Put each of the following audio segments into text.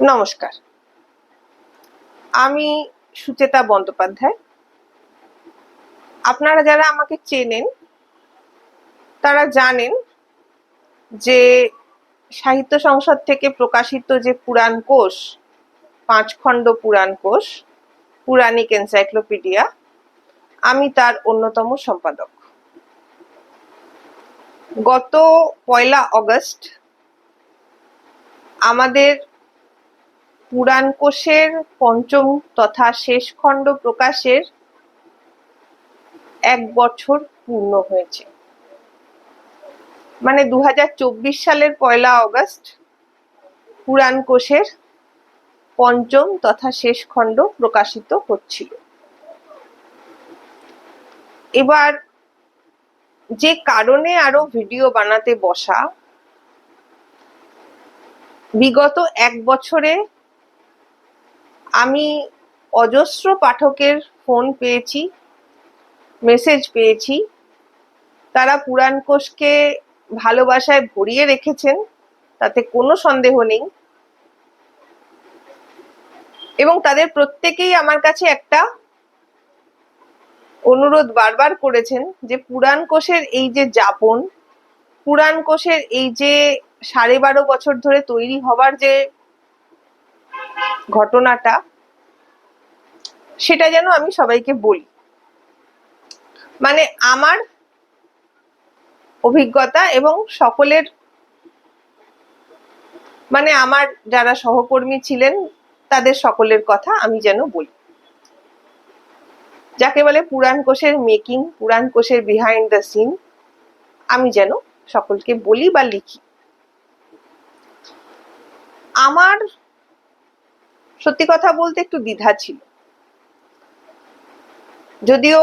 নমস্কার। আমি সুচেতা বন্দ্যোপাধ্যায়। আপনারা যারা আমাকে চেনেন, তারা জানেন যে সাহিত্য সংসদ থেকে প্রকাশিত যে পুরাণ কোষ পাঁচ খণ্ড পুরাণ কোষ, পুরাণিক এনসাইক্লোপিডিয়া, আমি তার অন্যতম সম্পাদক। গত পয়লা অগস্ট আমাদের পুরাণ কোষের পঞ্চম তথা শেষ খণ্ড প্রকাশের এক বছর পূর্ণ হয়েছে। মানে দু হাজার চব্বিশ সালের পয়লা অগস্ট পুরাণ কোষের পঞ্চম তথা শেষ খণ্ড প্রকাশিত হচ্ছিল। এবার যে কারণে আরও ভিডিও বানাতে বসা, বিগত এক বছরে আমি অজস্র পাঠকের ফোন পেয়েছি মেসেজ পেয়েছি। তারা পুরাণ কোষকে ভালোবাসায় ভরিয়ে রেখেছেন, তাতে কোনো সন্দেহ নেই। এবং তাদের প্রত্যেকেই আমার কাছে একটা অনুরোধ বারবার করেছেন যে পুরাণ কোষের এই যে যাপন, পুরাণ কোষের এই যে সাড়ে বারো বছর ধরে তৈরি হবার যে ঘটনাটা, সেটা যেন আমি সবাইকে বলি। মানে আমার অভিজ্ঞতা এবং সকলের মানে আমার যারা সহকর্মী ছিলেন, তাদের সকলের কথা আমি যেন বলি। যাকে বলে পুরাণ কোষের মেকিং, পুরাণ কোষের বিহাইন্ড দ্য সিন আমি যেন সকলকে বলি বা লিখি। আমার সত্যি কথা বলতে একটু দ্বিধা ছিল। যদিও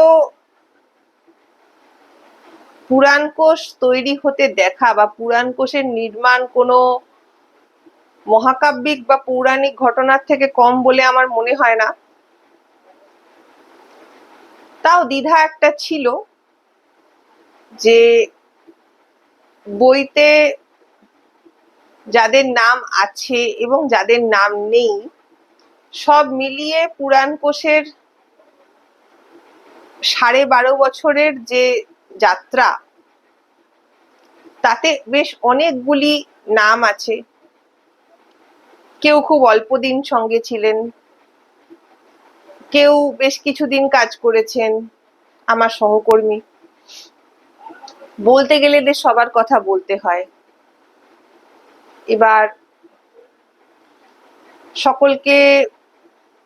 পুরাণ কোষ তৈরি হতে দেখা বা পুরাণ কোষের নির্মাণ কোনো মহাকাব্যিক বা পৌরাণিক ঘটনার থেকে কম বলে আমার মনে হয় না। তাও দ্বিধা একটা ছিল যে বইতে যাদের নাম আছে এবং যাদের নাম নেই সব মিলিয়ে পুরাণ কোষের সাড়ে বারো বছরের যে যাত্রা, তাতে বেশ অনেকগুলি নাম আছে। কেউ খুব অল্প দিন সঙ্গে ছিলেন, কেউ বেশ কিছুদিন কাজ করেছেন আমার সহকর্মী। বলতে গেলে এদের সবার কথা বলতে হয়। এবার সকলকে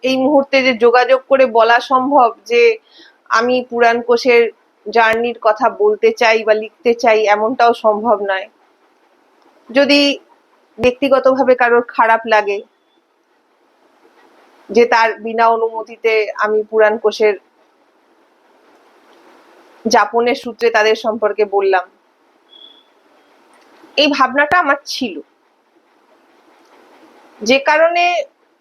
এই মুহূর্তে যে যোগাযোগ করে বলা সম্ভব যে আমি পুরাণ কোষের জার্নির কথা বলতে চাই বা লিখতে চাই, এমনটাও সম্ভব নয়। যদি ব্যক্তিগতভাবে কারোর খারাপ লাগে, যে তার বিনা অনুমতিতে আমি পুরাণ কোষের যাপনের সূত্রে তাদের সম্পর্কে বললাম, এই ভাবনাটা আমার ছিল। যে কারণে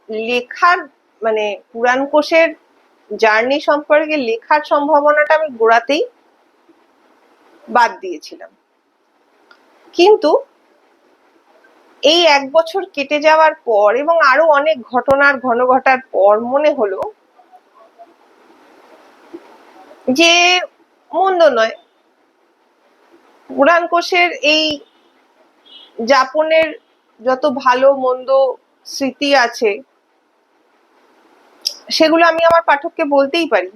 লেখার মানে পুরাণ কোষের জার্নি সম্পর্কে লেখার সম্ভাবনাটা আমি গোড়াতেই বাদ দিয়েছিলাম। কিন্তু এই এক বছর কেটে যাওয়ার পর এবং আরও অনেক ঘটনার ঘন ঘটার পর মনে হলো যে মন্দ নয়। পুরাণ কোষের এই যাপনের যত ভালো মন্দ স্মৃতি আছে সেগুলো আমি আমার পাঠককে বলতেই পারি।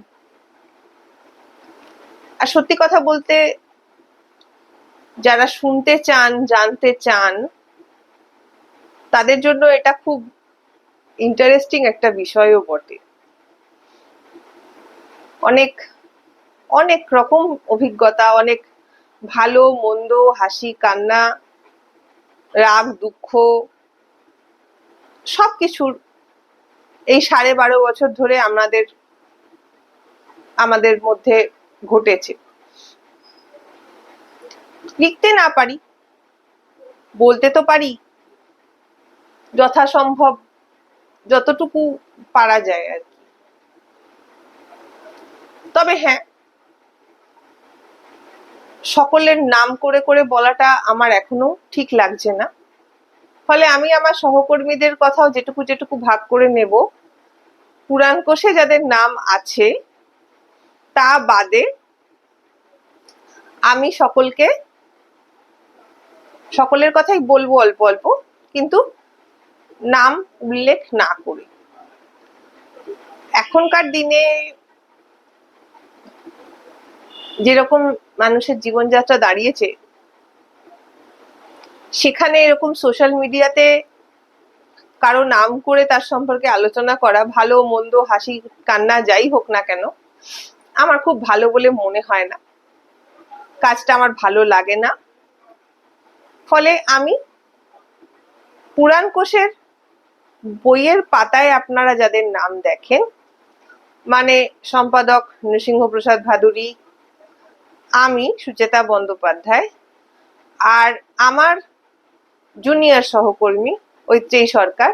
আর সত্যি কথা বলতে, যারা শুনতে চান, জানতে চান, তাদের জন্য এটা খুব ইন্টারেস্টিং একটা বিষয়ও বটে। অনেক অনেক রকম অভিজ্ঞতা, অনেক ভালো, মন্দ, হাসি, কান্না, রাগ, দুঃখ, সবকিছুর এই সাড়ে বারো বছর ধরে আমাদের আমাদের মধ্যে ঘটেছে। লিখতে না পারি, বলতে তো পারি, যথাসম্ভব যতটুকু পারা যায় আর কি। তবে হ্যাঁ সকলের নাম করে করে বলাটা আমার এখনও ঠিক লাগছে না। ফলে আমি আমার সহকর্মীদের কথাও যেটুকু যেটুকু ভাগ করে নেব। পুরাণ কোষে যাদের নাম আছে, তা বাদে আমি সকলকে, সকলের কথাই বলব অল্প অল্প, কিন্তু নাম উল্লেখ না করে। এখনকার দিনে যেরকম মানুষের জীবনযাত্রা দাঁড়িয়েছে সেখানে এরকম সোশ্যাল মিডিয়াতে কারও নাম করে তার সম্পর্কে আলোচনা করা, ভালো মন্দ হাসি কান্না যাই হোক না কেন, আমার খুব ভালো বলে মনে হয় না। কাজটা আমার ভালো লাগে না। ফলে আমি পুরাণ কোষের বইয়ের পাতায় আপনারা যাদের নাম দেখেন মানে সম্পাদক নৃসিংহ প্রসাদ ভাদুরী, আমি সুচেতা বন্দ্যোপাধ্যায়, আর আমার জুনিয়র সহকর্মী, ঐত্রেয়ী সরকার।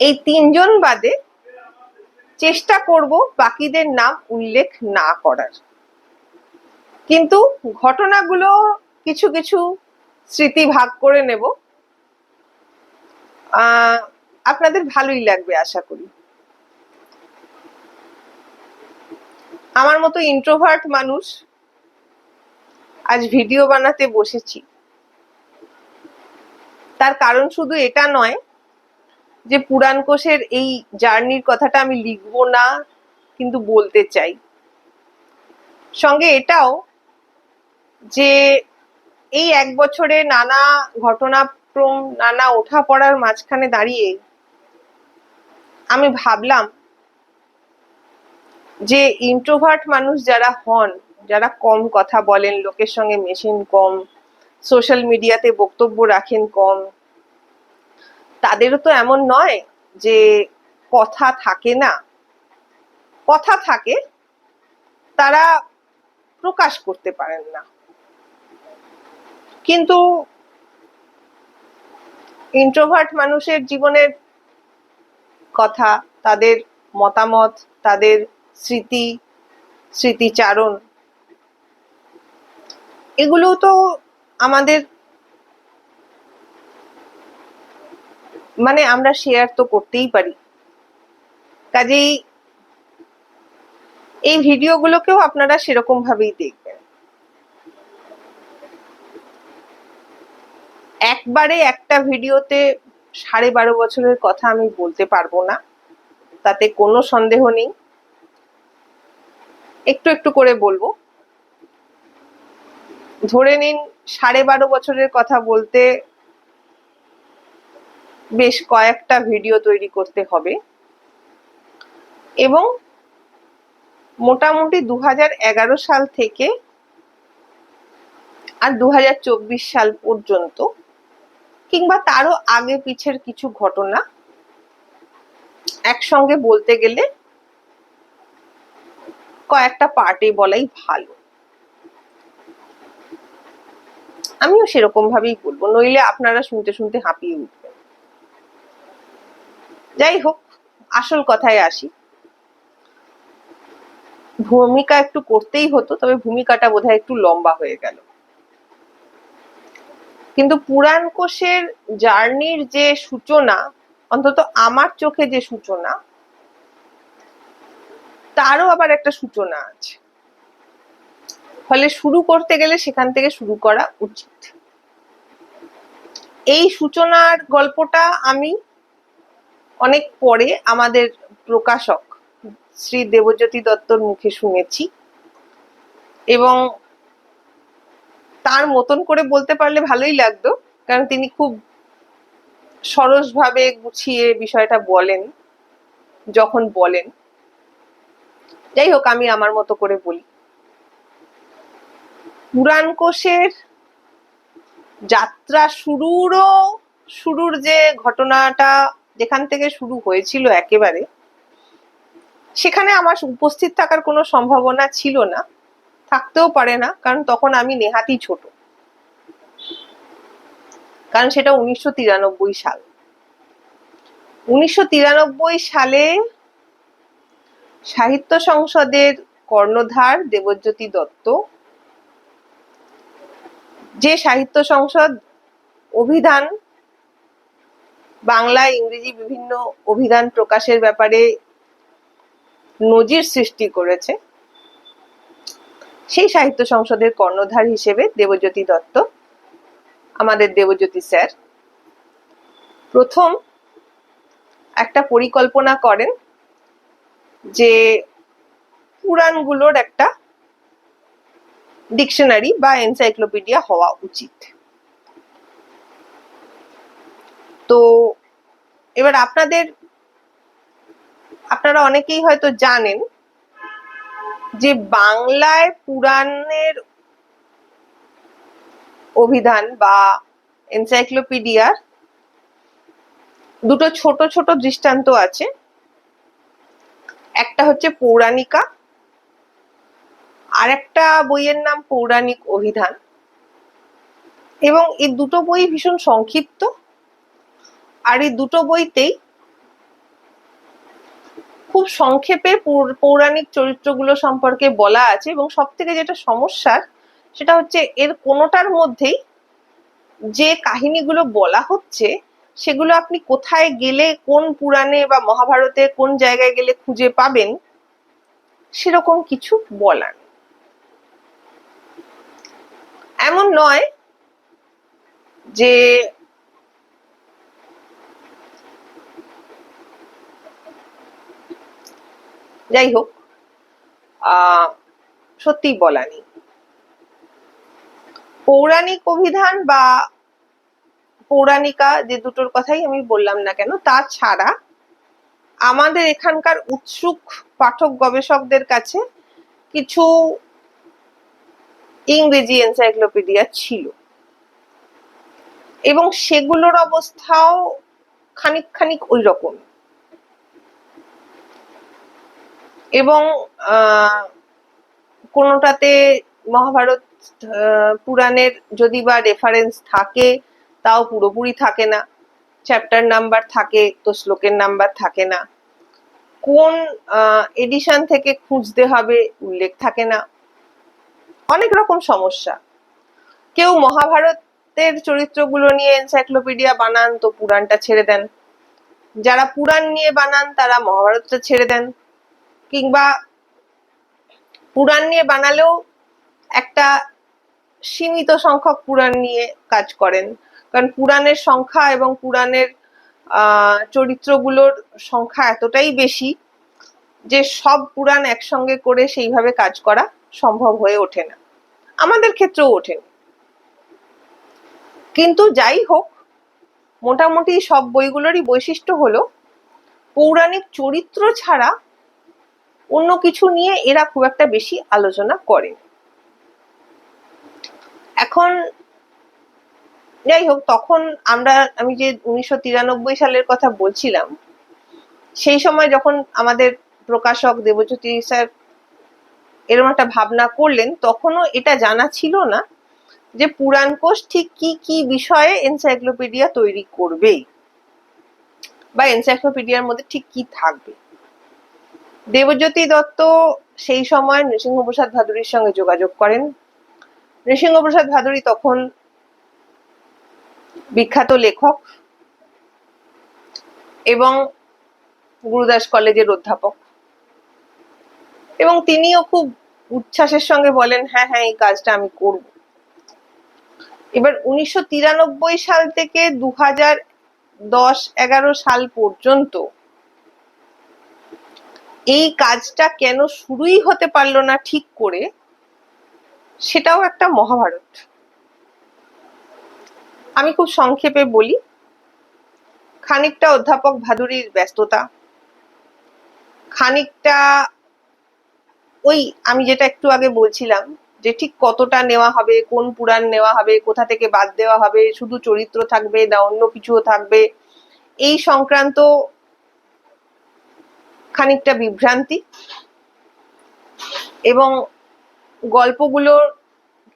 এই তিনজন বাদে চেষ্টা করব বাকিদের নাম উল্লেখ না করার। কিন্তু ঘটনাগুলো কিছু কিছু স্মৃতি ভাগ করে নেব। আপনাদের ভালোই লাগবে আশা করি। আমার মতো ইন্ট্রোভার্ট মানুষ আজ ভিডিও বানাতে বসেছি। তার কারণ শুধু এটা নয় যে পুরাণ কোষের এই জার্নির কথাটা আমি লিখব না, কিন্তু বলতে চাই। সঙ্গে এটাও যে এই এক বছরে নানা ঘটনাক্রম, নানা ওঠা পড়ার মাঝখানে দাঁড়িয়ে আমি ভাবলাম যে ইন্ট্রোভার্ট মানুষ যারা হন, যারা কম কথা বলেন, লোকের সঙ্গে মেশিন কম সোশ্যাল মিডিয়াতে বক্তব্য রাখেন কম। তাদেরও তো এমন নয় যে কথা থাকে না। কথা থাকে, তারা প্রকাশ করতে পারেন না। কিন্তু ইন্ট্রোভার্ট মানুষের জীবনের কথা, তাদের মতামত, তাদের স্মৃতি, স্মৃতিচারণ এগুলো তো আমাদের মানে আমরা শেয়ার তো করতেই পারি। কাজেই এই ভিডিওগুলোকেও আপনারা সেরকম ভাবেই দেখবেন। একবারে একটা ভিডিওতে সাড়ে বারো বছরের কথা আমি বলতে পারব না, তাতে কোনো সন্দেহ নেই। একটু একটু করে বলব। ধরে নিন সাড়ে বারো বছরের কথা বলতে বেশ কয়েকটা ভিডিও তৈরি করতে হবে। এবং মোটামুটি দু সাল থেকে আর দু হাজার চব্বিশ সাল পর্যন্ত কিংবা তারও আগে পিছের কিছু ঘটনা একসঙ্গে বলতে গেলে কয়েকটা পার্টি বলাই ভালো। আমিও সেরকম ভাবেই বলব নইলে আপনারা শুনতে শুনতে হাঁপিয়ে উঠবেন। যাই হোক, আসল কথায় আসি। ভূমিকা একটু করতেই হতো, তবে ভূমিকাটা বোধহয় একটু লম্বা হয়ে গেল। কিন্তু পুরাণ কোষের জার্নির যে সূচনা, অন্তত আমার চোখে যে সূচনা, তারও আবার একটা সূচনা আছে। ফলে শুরু করতে গেলে সেখান থেকে শুরু করা উচিত। এই সূচনার গল্পটা আমি অনেক পরে আমাদের প্রকাশক শ্রী দেবজ্যোতি দত্তর মুখে শুনেছি এবং তার মতন করে বলতে পারলে ভালোই লাগতো, কারণ তিনি খুব সরসভাবে গুছিয়ে বিষয়টা বলেন, যখন বলেন। যাই হোক, আমি আমার মতো করে বলি। পুরাণ কোষের যাত্রা শুরুরও, শুরুর যে ঘটনাটা যেখান থেকে শুরু হয়েছিল একেবারে, সেখানে আমার উপস্থিত থাকার কোনো সম্ভাবনা ছিল না, থাকতেও পারে না, কারণ তখন আমি নেহাতি ছোট। কারণ সেটা উনিশশো তিরানব্বই সাল। উনিশশো তিরানব্বই সালে সাহিত্য সংসদের কর্ণধার দেবজ্যোতি দত্ত যে সাহিত্য সংসদ অভিধান বাংলা ইংরেজি বিভিন্ন অভিধান প্রকাশের ব্যাপারে নজির সৃষ্টি করেছে, সেই সাহিত্য সংসদের কর্ণধার হিসেবে দেবজ্যোতি দত্ত, আমাদের দেবজ্যোতি স্যার। প্রথম একটা পরিকল্পনা করেন যে পুরাণগুলোর একটা ডিকশনারি বা এনসাইক্লোপিডিয়া হওয়া উচিত। তো এবার আপনাদের, আপনারা অনেকেই হয়তো জানেন যে বাংলায় পুরাণের অভিধান বা এনসাইক্লোপিডিয়ার দুটো ছোট ছোট দৃষ্টান্ত আছে। একটা হচ্ছে পৌরাণিকা আর একটা বইয়ের নাম পৌরাণিক অভিধান। এবং এই দুটো বই ভীষণ সংক্ষিপ্ত। আর এই দুটো বইতেই খুব সংক্ষেপে পৌরাণিক চরিত্রগুলো সম্পর্কে বলা আছে। এবং সব থেকে যেটা সমস্যার, সেটা হচ্ছে এর কোনোটার মধ্যেই যে কাহিনীগুলো বলা হচ্ছে, সেগুলো আপনি কোথায় গেলে, কোন পুরাণে বা মহাভারতে কোন জায়গায় গেলে খুঁজে পাবেন, সেরকম কিছু বলার এমন নয় যে যাই হোক সত্যি বলা নেই। পৌরাণিক অভিধান বা পৌরাণিকা যে দুটোর কথাই আমি বললাম না কেন, তা ছাড়া আমাদের এখানকার উৎসুক পাঠক গবেষকদের কাছে কিছু ইংরেজি এনসাইক্লোপিডিয়া ছিল। এবং সেগুলোর অবস্থাও খানিক খানিক ওই রকম। এবং কোনোটাতে মহাভারত পুরাণের যদি বা রেফারেন্স থাকে, তাও পুরোপুরি থাকে না। চ্যাপ্টার নাম্বার থাকে তো শ্লোকের নাম্বার থাকে না। কোন এডিশন থেকে খুঁজতে হবে উল্লেখ থাকে না। অনেক রকম সমস্যা। কেউ মহাভারতের চরিত্রগুলো নিয়ে এনসাইক্লোপিডিয়া বানান, তো পুরাণটা ছেড়ে দেন। যারা পুরাণ নিয়ে বানান, তারা মহাভারতটা ছেড়ে দেন। কিংবা পুরাণ নিয়ে বানালেও একটা সীমিত সংখ্যক পুরাণ নিয়ে কাজ করেন। কারণ পুরাণের সংখ্যা এবং পুরাণের চরিত্রগুলোর সংখ্যা এতটাই বেশি যে সব পুরাণ একসঙ্গে করে সেইভাবে কাজ করা সম্ভব হয়ে ওঠে না। আমাদের ক্ষেত্রেও ওঠেনি কিন্তু যাই হোক, মোটামুটি সব বইগুলোরই বৈশিষ্ট্য হলো, পৌরাণিক চরিত্র ছাড়া অন্য কিছু নিয়ে এরা খুব একটা বেশি আলোচনা করেন এখন যাই হোক, তখন আমরা, আমি যে উনিশশো তিরানব্বই সালের কথা বলছিলাম, সেই সময় যখন আমাদের প্রকাশক দেবজ্যোতি স্যার এরকম একটা ভাবনা করলেন, তখনও এটা জানা ছিল না যে পুরাণ কোষ ঠিক কি কি বিষয়ে এনসাইক্লোপিডিয়া তৈরি করবে বা এনসাইক্লোপিডিয়ার মধ্যে ঠিক কি থাকবে। দেবজ্যোতি দত্ত সেই সময় নৃসিংহপ্রসাদ ভাদুরীর সঙ্গে যোগাযোগ করেন। নৃসিংহপ্রসাদ ভাদুরী তখন বিখ্যাত লেখক এবং গুরুদাস কলেজের অধ্যাপক। এবং তিনিও খুব উচ্ছ্বাসের সঙ্গে বলেন হ্যাঁ হ্যাঁ এই কাজটা আমি করব। এবার উনিশশো তিরানব্বই সাল থেকে দু দশ এগারো সাল পর্যন্ত এই কাজটা কেন শুরুই হতে পারল না ঠিক করে, সেটাও একটা মহাভারত। আমি খুব সংক্ষেপে বলি, খানিকটা অধ্যাপক ভাদুরীর ব্যস্ততা, খানিকটা ওই আমি যেটা একটু আগে বলছিলাম যে ঠিক কতটা নেওয়া হবে, কোন পুরাণ নেওয়া হবে, কোথা থেকে বাদ দেওয়া হবে, শুধু চরিত্র থাকবে না অন্য কিছুও থাকবে, এই সংক্রান্ত খানিকটা বিভ্রান্তি এবং গল্পগুলো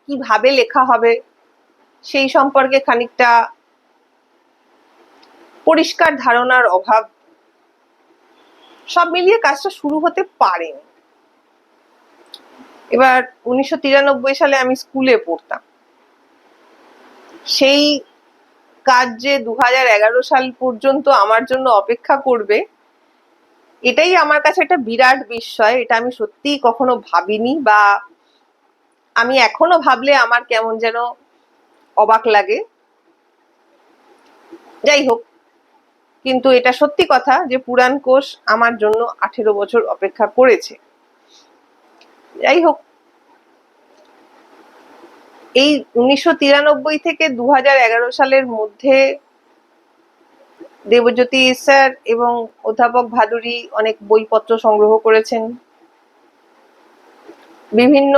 কীভাবে লেখা হবে সেই সম্পর্কে খানিকটা পরিষ্কার ধারণার অভাব, সব মিলিয়ে কাজটা শুরু হতে পারে এবার উনিশশো তিরানব্বই সালে আমি স্কুলে পড়তাম। সেই কাজ যে দু হাজার এগারো সাল পর্যন্ত আমার জন্য অপেক্ষা করবে, এটাই আমার কাছে একটা বিরাট বিস্ময়। এটা আমি সত্যিই কখনো ভাবিনি বা আমি এখনও ভাবলে আমার কেমন যেন অবাক লাগে। যাই হোক, কিন্তু এটা সত্যি কথা যে পুরাণ কোষ আমার জন্য আঠেরো বছর অপেক্ষা করেছে। যাই হোক এই উনিশশো তিরানব্বই থেকে দু হাজার এগারো সালের মধ্যে দেবজ্যোতি স্যার এবং অধ্যাপক ভাদুরী অনেক বইপত্র সংগ্রহ করেছেন। বিভিন্ন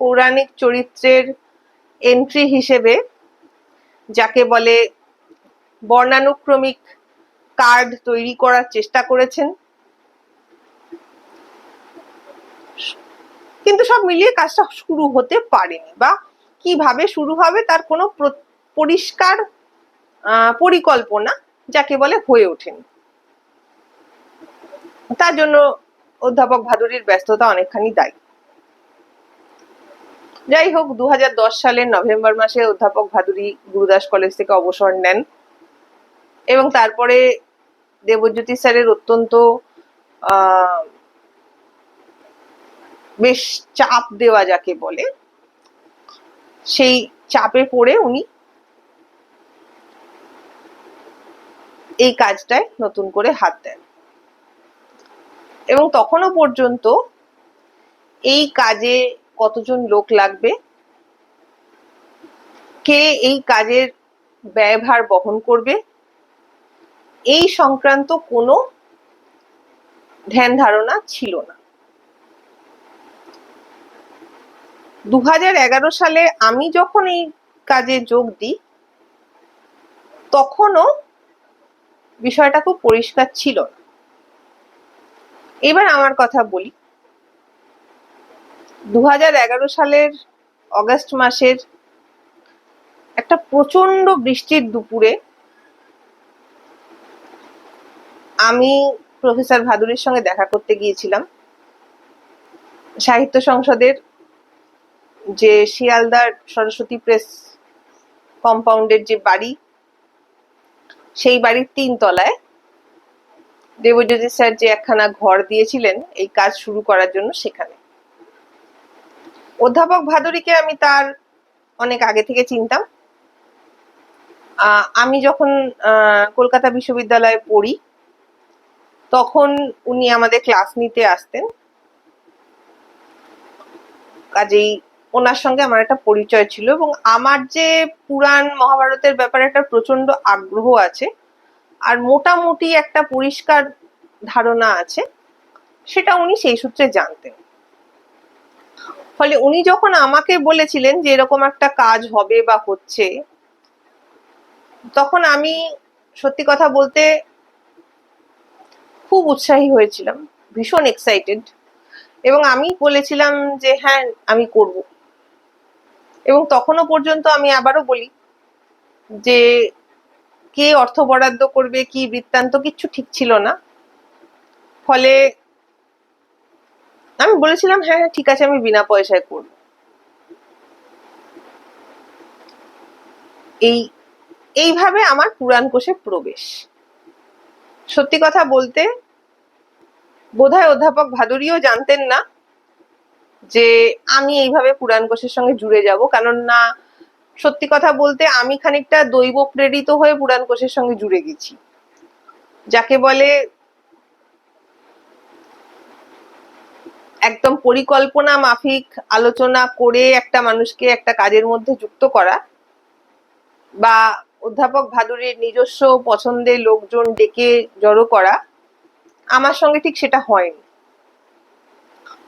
পৌরাণিক চরিত্রের এন্ট্রি হিসেবে, যাকে বলে বর্ণানুক্রমিক কার্ড তৈরি করার চেষ্টা করেছেন। কিন্তু সব মিলিয়ে কাজটা শুরু হতে পারেনি বা কীভাবে শুরু হবে তার কোনো পরিষ্কার পরিকল্পনা যাকে বলে হয়ে ওঠেনি। তার জন্য অধ্যাপক ভাদুরীর ব্যস্ততা অনেকখানি দায়ী। যাই হোক দু হাজার দশ সালের নভেম্বর মাসে অধ্যাপক ভাদুরী গুরুদাস কলেজ থেকে অবসর নেন এবং তারপরে দেবজ্যোতি স্যারের অত্যন্ত বেশ চাপ দেওয়া যাকে বলে, সেই চাপে পড়ে উনি এই কাজটায় নতুন করে হাত দেন। এবং তখনও পর্যন্ত এই কাজে কতজন লোক লাগবে, কে এই কাজের ব্যয়ভার বহন করবে, এই সংক্রান্ত কোনো ধ্যান ধারণা ছিল না। দু হাজার এগারো সালে আমি যখন এই কাজে যোগ দিই, তখনও বিষয়টা খুব পরিষ্কার ছিল এবার আমার কথা বলি। দু হাজার এগারো সালের অগস্ট মাসের একটা প্রচণ্ড বৃষ্টির দুপুরে আমি প্রফেসর ভাদুরীর সঙ্গে দেখা করতে গিয়েছিলাম। সাহিত্য সংসদের যে শিয়ালদার সরস্বতী প্রেস কম্পাউন্ডের যে বাড়ি, সেই বাড়ির তিন তলায় দেবজ্যোতি স্যার যে একখানা ঘর দিয়েছিলেন এই কাজ শুরু করার জন্য সেখানে। অধ্যাপক ভাদুরীকে আমি তার অনেক আগে থেকে চিনতাম। আমি যখন কলকাতা বিশ্ববিদ্যালয়ে পড়ি, তখন উনি আমাদের ক্লাস নিতে আসতেন। কাজেই ওনার সঙ্গে আমার একটা পরিচয় ছিল এবং আমার যে পুরাণ মহাভারতের ব্যাপারে একটা প্রচণ্ড আগ্রহ আছে, আর মোটামুটি একটা পরিষ্কার ধারণা আছে, সেটা উনি সেই সূত্রে জানতেন। ফলে উনি যখন আমাকে বলেছিলেন যে এরকম একটা কাজ হবে বা হচ্ছে, তখন আমি সত্যি কথা বলতে খুব উৎসাহী হয়েছিলাম, ভীষণ এক্সাইটেড এবং আমি বলেছিলাম যে হ্যাঁ আমি করব। এবং তখনও পর্যন্ত আমি আবারও বলি যে কে অর্থ বরাদ্দ করবে, কি বৃত্তান্ত কিচ্ছু ঠিক ছিল না। ফলে আমি বলেছিলাম হ্যাঁ হ্যাঁ ঠিক আছে, আমি বিনা পয়সায় করব। এই, এইভাবে আমার পুরাণ কোষে প্রবেশ। সত্যি কথা বলতে, বোধহয় অধ্যাপক ভাদুরীও জানতেন না যে আমি এইভাবে পুরাণ কোষের সঙ্গে জুড়ে যাব। কারণ না, সত্যি কথা বলতে আমি খানিকটা দৈব প্রেরিত হয়ে পুরাণ কোষের সঙ্গে জুড়ে গেছি। যাকে বলে একদম পরিকল্পনা মাফিক আলোচনা করে একটা মানুষকে একটা কাজের মধ্যে যুক্ত করা বা অধ্যাপক ভাদুরের নিজস্ব পছন্দের লোকজন ডেকে জড়ো করা, আমার সঙ্গে ঠিক সেটা হয়নি।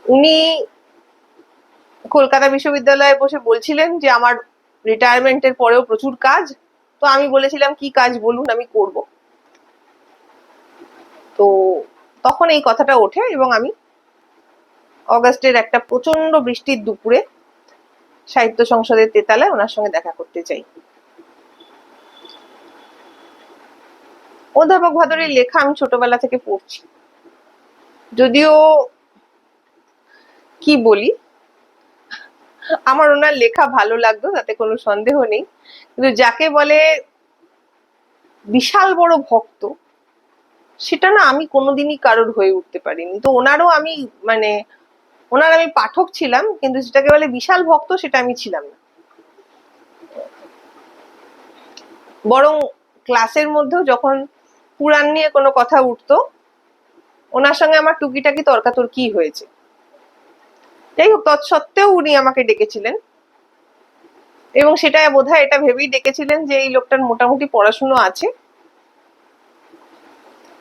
উনি কলকাতা বিশ্ববিদ্যালয়ে বসে বলছিলেন যে আমার রিটায়ারমেন্টের পরেও প্রচুর কাজ। তো আমি বলেছিলাম, কি কাজ বলুন, আমি করব। তো তখন এই কথাটা ওঠে এবং আমি অগাস্টের একটা প্রচণ্ড বৃষ্টির দুপুরে সাহিত্য সংসদের তেতালায় ওনার সঙ্গে দেখা করতে চাই। অধ্যাপক ভাদরের লেখা আমি ছোটবেলা থেকে পড়ছি। যদিও কি বলি আমার ওনার লেখা ভালো লাগতো, তাতে কোনো সন্দেহ নেই। কিন্তু যাকে বলে বিশাল বড় ভক্ত, সেটা না আমি কোনোদিনই কারোর হয়ে উঠতে পারিনি। তো ওনারও আমি মানে ওনার আমি পাঠক ছিলাম, কিন্তু যেটাকে বলে বিশাল ভক্ত, সেটা আমি ছিলাম না। বরং ক্লাসের মধ্যেও যখন পুরাণ নিয়ে কোনো কথা উঠতো, ওনার সঙ্গে আমার টুকিটাকি তর্কাতর্কি হয়েছে। যাই হোক তৎসত্ত্বেও উনি আমাকে ডেকেছিলেন। এবং সেটা বোধহয় এটা ভেবেই ডেকেছিলেন যে এই লোকটার মোটামুটি পড়াশুনো আছে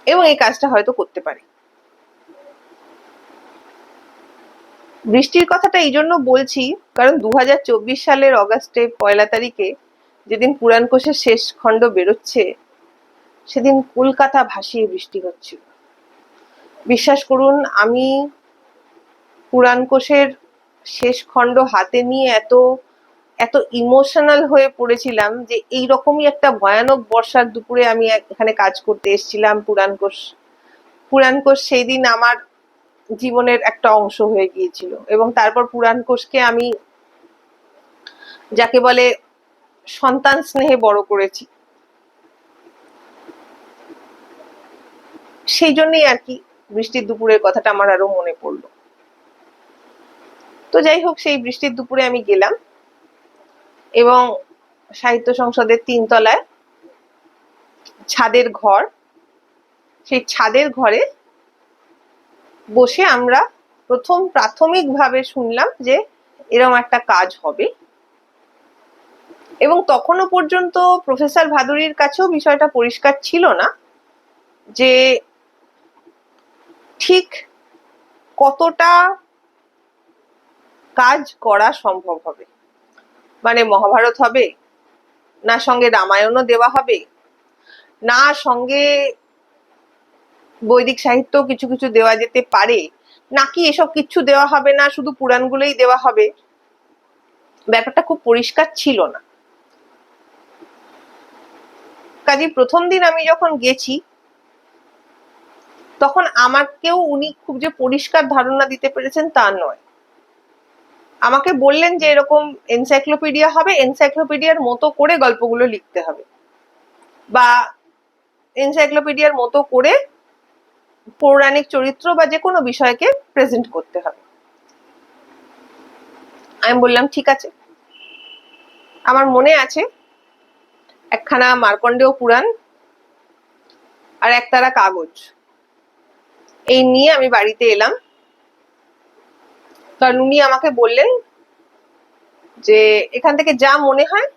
এবং এই কাজটা হয়তো করতে পারে। বৃষ্টির কথাটা এই জন্য বলছি, কারণ দু হাজার চব্বিশ সালের অগাস্টে পয়লা তারিখে যেদিন পুরাণ কোষের শেষ খণ্ড বেরোচ্ছে, সেদিন কলকাতা ভাসিয়ে বৃষ্টি হচ্ছিল। বিশ্বাস করুন, আমি পুরাণ কোষের শেষ খণ্ড হাতে নিয়ে এত এত ইমোশনাল হয়ে পড়েছিলাম যে এই রকমই একটা ভয়ানক বর্ষার দুপুরে আমি এখানে কাজ করতে এসেছিলাম পুরাণ কোষ পুরাণ কোষ সেই দিন আমার জীবনের একটা অংশ হয়ে গিয়েছিল এবং তারপর পুরাণ কোষকে আমি যাকে বলে সন্তান স্নেহে বড় করেছি। সেই জন্যই আর কি বৃষ্টির দুপুরের কথাটা আমার আরও মনে পড়ল। তো যাই হোক, সেই বৃষ্টির দুপুরে আমি গেলাম এবং সাহিত্য সংসদের তিনতলায় ছাদের ঘর, সেই ছাদের ঘরে বসে আমরা প্রথম প্রাথমিকভাবে শুনলাম যে এরকম একটা কাজ হবে। এবং তখনও পর্যন্ত প্রফেসর ভাদুরীর কাছেও বিষয়টা পরিষ্কার ছিল না যে ঠিক কতটা কাজ করা সম্ভব হবে। মানে মহাভারত হবে, না সঙ্গে রামায়ণও দেওয়া হবে, না সঙ্গে বৈদিক সাহিত্য কিছু কিছু দেওয়া যেতে পারে, নাকি এসব কিছু দেওয়া হবে না, শুধু পুরাণগুলোই দেওয়া হবে? ব্যাপারটা খুব পরিষ্কার ছিল না। কাজে প্রথম দিন আমি যখন গেছি, তখন আমাকেও উনি খুব যে পরিষ্কার ধারণা দিতে পেরেছেন তা নয়। আমাকে বললেন যে এরকম এনসাইক্লোপিডিয়া হবে এনসাইক্লোপিডিয়ার মতো করে গল্পগুলো লিখতে হবে। বা এনসাইক্লোপিডিয়ার মতো করে পৌরাণিক চরিত্র বা যে কোনো বিষয়কে প্রেজেন্ট করতে হবে। আমি বললাম, ঠিক আছে। আমার মনে আছে, একখানা মার্কণ্ডেয় পুরাণ আর একতারা কাগজ। এই নিয়ে আমি বাড়িতে এলাম। কারণ উনি আমাকে বললেন যে এখান থেকে যা মনে হয়,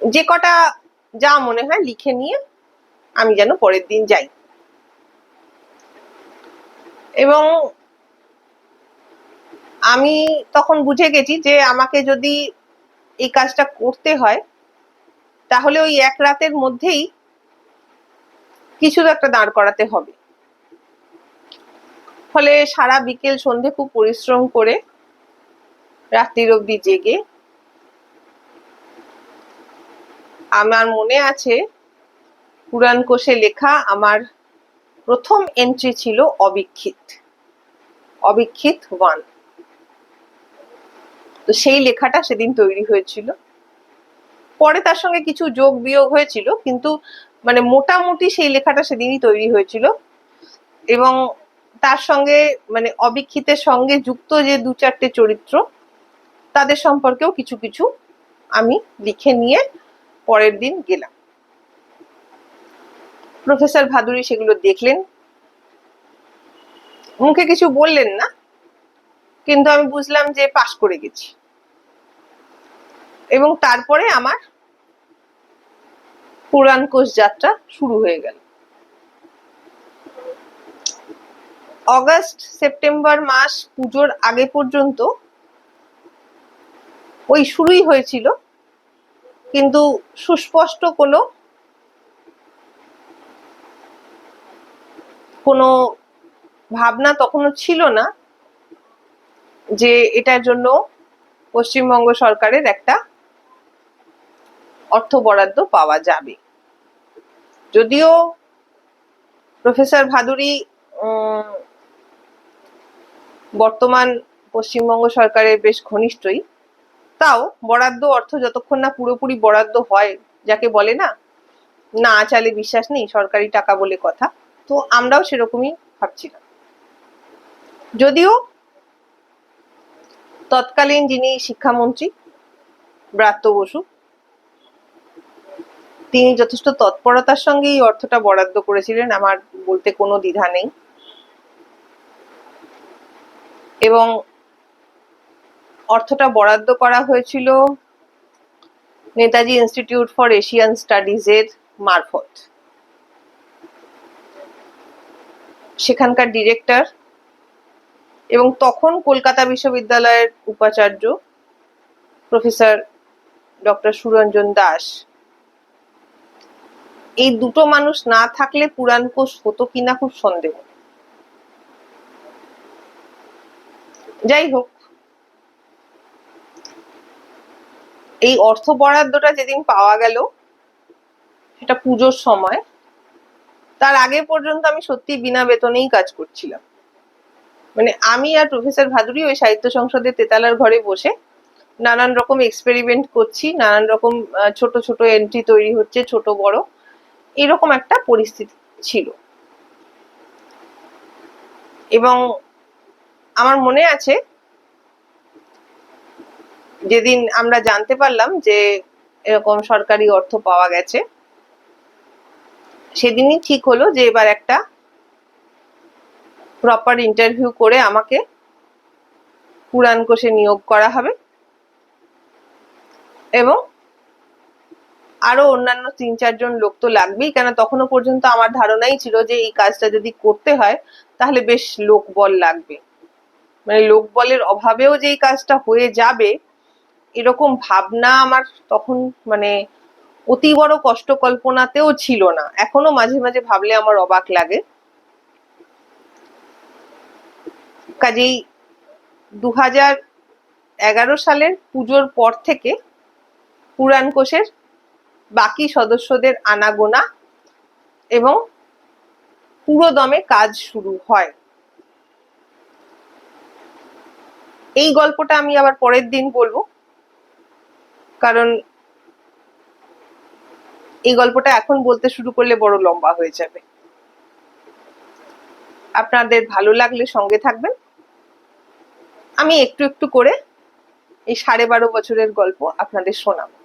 যে কটা যা মনে হয় লিখে নিয়ে আমি যেন পরের দিন যাই। এবং আমি তখন বুঝে গেছি যে আমাকে যদি এই কাজটা করতে হয়, তাহলে ওই এক রাতের মধ্যেই কিছু তো একটা দাঁড় করাতে হবে। ফলে সারা বিকেল সন্ধে খুব পরিশ্রম করে রাত্রির অবধি জেগে। আমার মনে আছে, পুরাণ কোষে লেখা আমার প্রথম এন্ট্রি ছিল অবিক্ষিত। অবিক্ষিত ওয়ান তো সেই লেখাটা সেদিন তৈরি হয়েছিল। পরে তার সঙ্গে কিছু যোগ বিয়োগ হয়েছিল, কিন্তু মানে মোটামুটি সেই লেখাটা সেদিনই তৈরি হয়েছিল। এবং তার সঙ্গে মানে অবিক্ষিতের সঙ্গে যুক্ত যে দু চারটে চরিত্র, তাদের সম্পর্কেও কিছু কিছু আমি লিখে নিয়ে পরের দিন গেলাম। প্রফেসর ভাদুরী সেগুলো দেখলেন। মুখে কিছু বললেন না, কিন্তু আমি বুঝলাম যে পাশ করে গেছি। এবং তারপরে আমার পুরাণ কোষ যাত্রা শুরু হয়ে গেল। অগাস্ট, সেপ্টেম্বর মাস পুজোর আগে পর্যন্ত ওই শুরুই হয়েছিল। কিন্তু সুস্পষ্ট কোনো কোনো ভাবনা তখনও ছিল না যে এটার জন্য পশ্চিমবঙ্গ সরকারের একটা অর্থ বরাদ্দ পাওয়া যাবে। যদিও প্রফেসর ভাদুরী বর্তমান পশ্চিমবঙ্গ সরকারের বেশ ঘনিষ্ঠই। তাও বরাদ্দ অর্থ যতক্ষণ না পুরোপুরি বরাদ্দ হয়, যাকে বলে না না চালে বিশ্বাস নেই, সরকারি টাকা বলে কথা, তো আমরাও সেরকমই ভাবছিলাম যদিও তৎকালীন যিনি শিক্ষামন্ত্রী, ব্রাত্য বসু, তিনি যথেষ্ট তৎপরতার সঙ্গে এই অর্থটা বরাদ্দ করেছিলেন, আমার বলতে কোনো দ্বিধা নেই। এবং অর্থটা বরাদ্দ করা হয়েছিল Netaji Institute for Asian Studies এর মারফত। সেখানকার ডিরেক্টর এবং তখন কলকাতা বিশ্ববিদ্যালয়ের উপাচার্য প্রফেসর ডক্টর সুরঞ্জন দাস। এই দুটো মানুষ না থাকলে পুরাণ কোষ হতো কিনা খুব সন্দেহ। যাই হোক। এই অর্থ বরাদ্দটা যেদিন পাওয়া গেল, সেটা পুজোর সময়, তার আগে পর্যন্ত আমি সত্যি বিনা বেতনেই কাজ করছিলাম। মানে আমি আর প্রফেসর ভাদুরী ওই সাহিত্য সংসদে তেতালার ঘরে বসে নানান রকম এক্সপেরিমেন্ট করছি, নানান রকম ছোট ছোট এন্ট্রি তৈরি হচ্ছে, ছোট বড়, এরকম একটা পরিস্থিতি ছিল। এবং আমার মনে আছে যেদিন আমরা জানতে পারলাম যে এরকম সরকারি অর্থ পাওয়া গেছে, সেদিনই ঠিক হলো যে এবার একটা প্রপার ইন্টারভিউ করে আমাকে পুরাণ কোষে নিয়োগ করা হবে এবং আরও অন্যান্য তিন চারজন লোক তো লাগবেই, কেন তখনও পর্যন্ত আমার ধারণাই ছিল যে এই কাজটা যদি করতে হয় তাহলে বেশ লোকবল লাগবে। মানে লোকবলের অভাবেও যে এই কাজটা হয়ে যাবে, এরকম ভাবনা আমার তখন মানে অতি বড় কষ্ট কল্পনাতেও ছিল না। এখনও মাঝে মাঝে ভাবলে আমার অবাক লাগে। কাজেই দু এগারো সালের পুজোর পর থেকে পুরাণ কোষের বাকি সদস্যদের আনাগোনা এবং পুরোদমে কাজ শুরু হয়। এই গল্পটা আমি আবার পরের দিন বলব। কারণ এই গল্পটা এখন বলতে শুরু করলে বড় লম্বা হয়ে যাবে। আপনাদের ভালো লাগলে সঙ্গে থাকবেন। আমি একটু একটু করে এই সাড়ে বারো বছরের গল্প আপনাদের শোনাবো।